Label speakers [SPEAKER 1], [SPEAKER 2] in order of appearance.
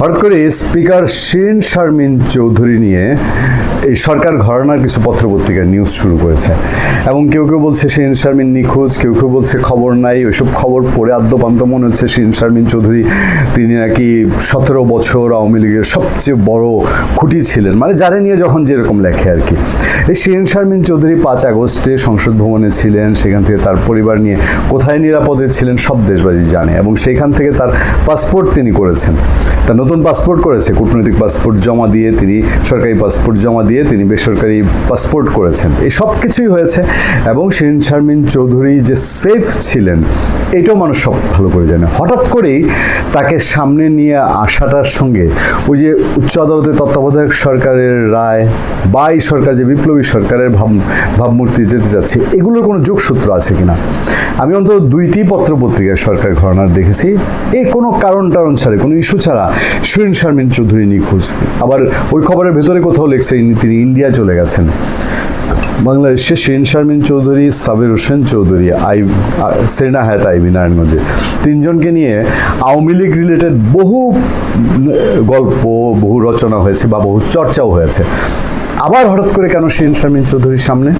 [SPEAKER 1] হঠাৎ করে স্পিকার শিরিন শারমিন চৌধুরী নিয়ে এই সরকার ঘরানার কিছু পত্রপত্রিকার নিউজ শুরু করেছে। এবং কেউ কেউ বলছে শিরিন শারমিন নিখোঁজ, কেউ কেউ বলছে খবর নাই, ওইসব খবর পড়ে আদ্যপান্ত মনে হচ্ছে শিরিন শারমিন চৌধুরী। তিনি নাকি সতেরো বছর আওয়ামী লীগের সবচেয়ে বড় খুঁটি ছিলেন। মানে যারা নিয়ে যখন যেরকম লেখে আর কি। এই শিরিন শারমিন চৌধুরী পাঁচ আগস্টে সংসদ ভবনে ছিলেন, সেখান থেকে তার পরিবার নিয়ে কোথায় নিরাপদে ছিলেন সব দেশবাসী জানে। এবং সেইখান থেকে তার পাসপোর্ট তিনি করেছেন। তার নতুন পাসপোর্ট করেছে। কূটনৈতিক পাসপোর্ট জমা দিয়ে তিনি, সরকারি পাসপোর্ট জমা দিয়ে তিনি বেসরকারি পাসপোর্ট করেছেন। এই সব কিছুই হয়েছে এবং শিরিন শারমিন চৌধুরী যে সেফ ছিলেন, এটাও মানুষ সব ভালো করে জানে। হঠাৎ করেই তাকে সামনে নিয়ে আসাটার সঙ্গে ওই যে উচ্চ আদালতের তত্ত্বাবধায়ক সরকারের রায় বা এই সরকার যে বিপ্লবী সরকারের ভাব, ভাবমূর্তি যেতে যাচ্ছে, এগুলোর কোনো যোগসূত্র আছে কিনা? আমি অন্তত দুইটি পত্রপত্রিকায় সরকার ঘটনার দেখেছি। এই কোনো কারণ টারণ ছাড়া, কোনো ইস্যু ছাড়া সুরেন শারমিন চৌধুরী নিখোঁজ। আবার ওই খবরের ভেতরে কোথাও লেখছে তিনি ইন্ডিয়া চলে গেছেন। বাংলাদেশে শিরিন শারমিন চৌধুরী, সাবির হোসেন চৌধুরী, আই সেরিনা হায়াত আইবি নারায়ণগঞ্জে তিনজনকে নিয়ে আওয়ামী লীগ রিলেটেড বহু গল্প, বহু রচনা হয়েছে বা বহু চর্চাও হয়েছে। আবার হঠাৎ করে কেন শিরিন শারমিন চৌধুরীর সামনে?